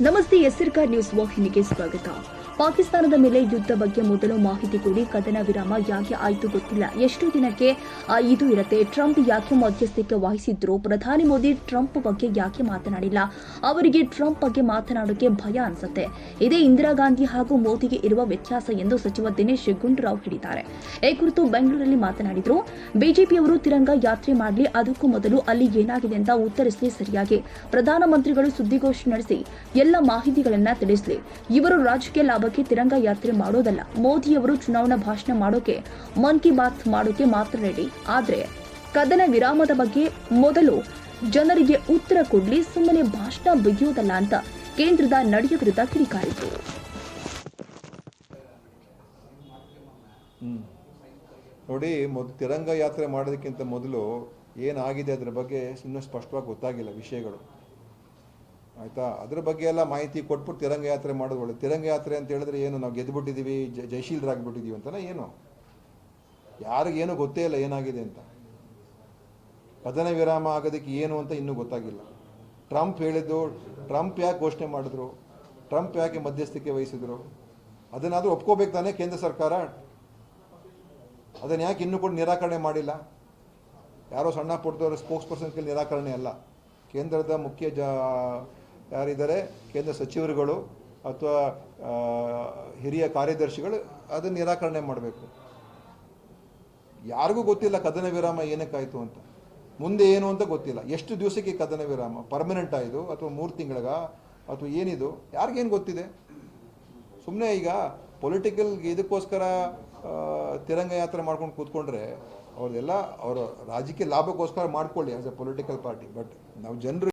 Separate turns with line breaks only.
ನಮಸ್ತೆ ಎಸ್ಸಿರ್ಕಾ ನ್ಯೂಸ್ ವಾಹಿನಿಗೆ ಸ್ವಾಗತ. ಪಾಕಿಸ್ತಾನದ ಮೇಲೆ ಯುದ್ಧ ಬಗ್ಗೆ ಮೊದಲು ಮಾಹಿತಿ ಕೊಡಿ. ಕದನ ವಿರಾಮ ಯಾಕೆ ಆಯ್ತು ಗೊತ್ತಿಲ್ಲ. ಎಷ್ಟು ದಿನಕ್ಕೆ ಇದು ಇರುತ್ತೆ. ಟ್ರಂಪ್ ಯಾಕೆ ಮಧ್ಯಸ್ಥಿಕೆ ವಹಿಸಿದ್ರು? ಪ್ರಧಾನಿ ಮೋದಿ ಟ್ರಂಪ್ ಬಗ್ಗೆ ಯಾಕೆ ಮಾತನಾಡಿಲ್ಲ? ಅವರಿಗೆ ಟ್ರಂಪ್ ಬಗ್ಗೆ ಮಾತನಾಡೋಕೆ ಭಯ ಅನ್ಸುತ್ತೆ. ಇದೇ ಇಂದಿರಾ ಗಾಂಧಿ ಹಾಗೂ ಮೋದಿಗೆ ಇರುವ ವ್ಯತ್ಯಾಸ ಎಂದು ಸಚಿವ ದಿನೇಶ್ ಗುಂಡೂರಾವ್ ಹೇಳಿದ್ದಾರೆ. ಈ ಕುರಿತು ಬೆಂಗಳೂರಲ್ಲಿ ಮಾತನಾಡಿದ್ರು. ಬಿಜೆಪಿಯವರು ತಿರಂಗ ಯಾತ್ರೆ ಮಾಡಲಿ, ಅದಕ್ಕೂ ಮೊದಲು ಅಲ್ಲಿ ಏನಾಗಿದೆ ಅಂತ ಉತ್ತರಿಸಲಿ ಸರಿಯಾಗಿ. ಪ್ರಧಾನಮಂತ್ರಿಗಳು ಸುದ್ದಿಗೋಷ್ಠಿ ನಡೆಸಿ ಎಲ್ಲ ಮಾಹಿತಿಗಳನ್ನ ತಿಳಿಸಲಿ. ಇವರು ರಾಜಕೀಯ ಲಾಭಕ್ಕೆ ತಿರಂಗ ಯಾತ್ರೆ ಮಾಡೋದಲ್ಲ. ಮೋದಿಯವರು ಚುನಾವಣಾ ಭಾಷಣ ಮಾಡೋಕೆ, ಮನ್ ಕಿ ಬಾತ್ ಮಾಡೋಕೆ ಮಾತ್ರ ರೆಡಿ ಆದ್ರೆ, ಕದನ ವಿರಾಮದ ಬಗ್ಗೆ ಮೊದಲು ಜನರಿಗೆ ಉತ್ತರ ಕೊಡ್ಲಿ, ಸುಮ್ಮನೆ ಭಾಷಣ ಬಿಗಿಯೋದಲ್ಲ ಅಂತ ಕೇಂದ್ರದ ನಡೆಯ ವಿರುದ್ಧ ಕಿಡಿಕಾರಿತು
ನೋಡಿ, ಮೊದ್ ತಿರಂಗ ಯಾತ್ರೆ ಮಾಡೋದಕ್ಕಿಂತ ಮೊದಲು ಏನಾಗಿದೆ ಅದರ ಬಗ್ಗೆ ಇನ್ನೂ ಸ್ಪಷ್ಟವಾಗಿ ಗೊತ್ತಾಗಿಲ್ಲ ವಿಷಯಗಳು. ಆಯಿತಾ? ಅದ್ರ ಬಗ್ಗೆ ಎಲ್ಲ ಮಾಹಿತಿ ಕೊಟ್ಬಿಟ್ಟು ತಿರಂಗ ಯಾತ್ರೆ ಮಾಡೋದು ಒಳ್ಳೆ ತಿರಂಗ ಯಾತ್ರೆ ಅಂತ ಹೇಳಿದ್ರೆ ಏನು, ನಾವು ಗೆದ್ದುಬಿಟ್ಟಿದ್ದೀವಿ ಜ ಜಯಶೀಲರಾಗ್ಬಿಟ್ಟಿದ್ದೀವಿ ಅಂತಲೇ ಏನು? ಯಾರಿಗೇನು ಗೊತ್ತೇ ಇಲ್ಲ ಏನಾಗಿದೆ ಅಂತ. ಕದನ ವಿರಾಮ ಆಗೋದಕ್ಕೆ ಏನು ಅಂತ ಇನ್ನೂ ಗೊತ್ತಾಗಿಲ್ಲ. ಟ್ರಂಪ್ ಹೇಳಿದ್ದು, ಟ್ರಂಪ್ ಯಾಕೆ ಘೋಷಣೆ ಮಾಡಿದ್ರು? ಟ್ರಂಪ್ ಯಾಕೆ ಮಧ್ಯಸ್ಥಿಕೆ ವಹಿಸಿದ್ರು? ಅದನ್ನಾದರೂ ಒಪ್ಕೋಬೇಕು ತಾನೇ ಕೇಂದ್ರ ಸರ್ಕಾರ? ಅದನ್ನು ಯಾಕೆ ಇನ್ನೂ ಕೂಡ ನಿರಾಕರಣೆ ಮಾಡಿಲ್ಲ? ಯಾರೋ ಸಣ್ಣ ಪುಟ್ಟದವರು ಸ್ಪೋಕ್ಸ್ ಪರ್ಸನ್ ಕೈಲಿ ನಿರಾಕರಣೆ ಅಲ್ಲ. ಕೇಂದ್ರದ ಮುಖ್ಯ ಜ ಯಾರಿದ್ದಾರೆ? ಕೇಂದ್ರ ಸಚಿವರುಗಳು ಅಥವಾ ಹಿರಿಯ ಕಾರ್ಯದರ್ಶಿಗಳು ಅದನ್ನು ನಿರಾಕರಣೆ ಮಾಡಬೇಕು. ಯಾರಿಗೂ ಗೊತ್ತಿಲ್ಲ ಕದನ ವಿರಾಮ ಏನಕ್ಕಾಯಿತು ಅಂತ. ಮುಂದೆ ಏನು ಅಂತ ಗೊತ್ತಿಲ್ಲ. ಎಷ್ಟು ದಿವಸಕ್ಕೆ ಕದನ ವಿರಾಮ? ಪರ್ಮನೆಂಟ್ ಆಯಿತು ಅಥವಾ ಮೂರು ತಿಂಗಳಿಗ? ಅಥವಾ ಏನಿದು? ಯಾರಿಗೇನು ಗೊತ್ತಿದೆ? ಸುಮ್ಮನೆ ಈಗ ಪೊಲಿಟಿಕಲ್ ಇದಕ್ಕೋಸ್ಕರ ತಿರಂಗ ಯಾತ್ರೆ ಮಾಡ್ಕೊಂಡು ಕೂತ್ಕೊಂಡ್ರೆ ಅವ್ರದೆಲ್ಲ ಅವರ ರಾಜಕೀಯ ಲಾಭಕ್ಕೋಸ್ಕರ ಮಾಡ್ಕೊಳ್ಳಿ as a political party but ನಾವು ಜನರು